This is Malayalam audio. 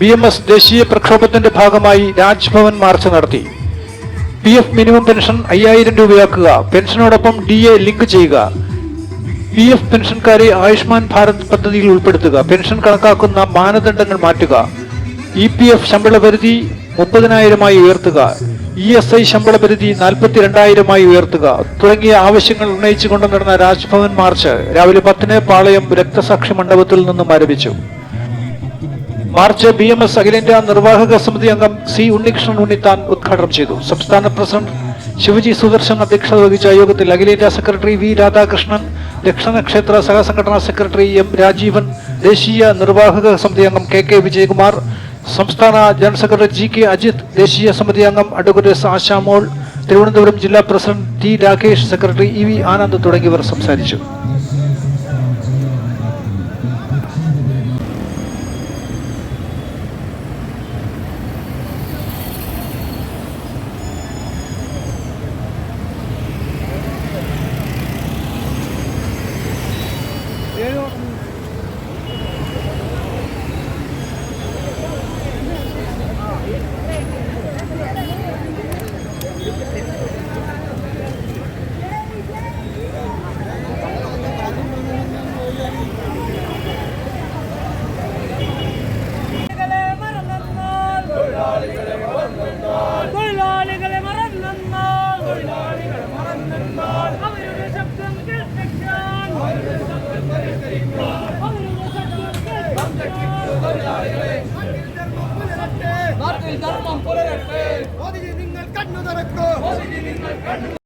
ബി എം എസ് ദേശീയ പ്രക്ഷോഭത്തിന്റെ ഭാഗമായി രാജ്ഭവൻ മാർച്ച് നടത്തി. പി എഫ് മിനിമം പെൻഷൻ അയ്യായിരം രൂപയാക്കുക. പെൻഷനോടൊപ്പം ഡി എ ലിങ്ക് ചെയ്യുക. പി എഫ് പെൻഷൻകാരെ ആയുഷ്മാൻ ഭാരത് പദ്ധതിയിൽ ഉൾപ്പെടുത്തുക. പെൻഷൻ കണക്കാക്കുന്ന മാനദണ്ഡങ്ങൾ മാറ്റുക. ഇ പി എഫ് ശമ്പള പരിധി മുപ്പതിനായിരമായി ഉയർത്തുക. ഇ എസ് ഐ ശമ്പള പരിധി നാൽപ്പത്തിരണ്ടായിരമായി ഉയർത്തുക. തുടങ്ങിയ ആവശ്യങ്ങൾ ഉന്നയിച്ചുകൊണ്ട് നടന്ന രാജ്ഭവൻ മാർച്ച് രാവിലെ പത്തിന് പാളയം രക്തസാക്ഷി മണ്ഡപത്തിൽ നിന്നും ആരംഭിച്ചു. മാർച്ച് ബി എം എസ് അഖിലേന്ത്യാ നിർവാഹക സമിതി അംഗം സി ഉണ്ണികൃഷ്ണൻ ഉണ്ണിത്താൻ ഉദ്ഘാടനം ചെയ്തു. സംസ്ഥാന പ്രസിഡന്റ് ശിവജി സുദർശൻ അധ്യക്ഷത വഹിച്ച യോഗത്തിൽ അഖിലേന്ത്യാ സെക്രട്ടറി വി രാധാകൃഷ്ണൻ ദക്ഷിണക്ഷേത്ര സഹസംഘടനാ സെക്രട്ടറി എം രാജീവൻ ദേശീയ നിർവാഹക സമിതി അംഗം കെ കെ വിജയകുമാർ സംസ്ഥാന general secretary G K Ajith ദേശീയ സമിതി അംഗം അഡ്വക്കേറ്റ് ആശാമോൾ തിരുവനന്തപുരം ജില്ലാ president T Rakesh secretary E V Anand തുടങ്ങിയവർ സംസാരിച്ചു. നാട്ടിൽ ധർമ്മം പുലരട്ടെ. മോദിജി നിങ്ങൾ കണ്ണു തുറക്കൂ